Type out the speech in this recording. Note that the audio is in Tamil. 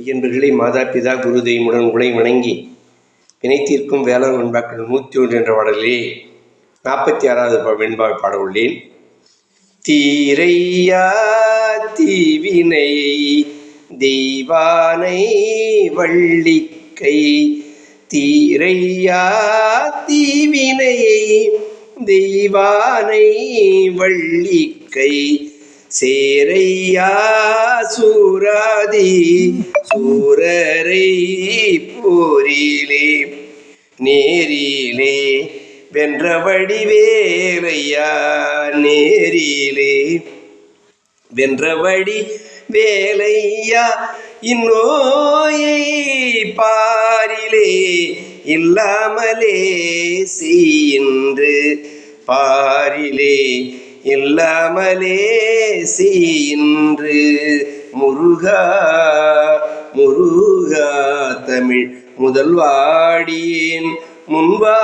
ஐயன்பர்களே மாதா பிதா குரு தெய்வமுடன் வணங்கி இணைத்தீர்க்கும் வேளாண் வெண்பாக்கள் நூற்றி ஒன்று என்ற வாடலே நாற்பத்தி ஆறாவது வெண்பா வெண்பாவை பாட உள்ளேன் தீரையா தீவினை தெய்வானை வள்ளிக்கை தீரையா தீவினையை தெய்வானை வள்ளிக்கை சேரையா சூராதி சூரரை போரிலே நேரிலே வென்ற வடிவேலையா நேரிலே வென்ற வடி வேலையா இந்நோயை பாரிலே இல்லாமலே சீன்று பாரிலே இல்லாமலே சீன்று முருகா முருகா தமிழ் முதல்வாடியேன் முன்வா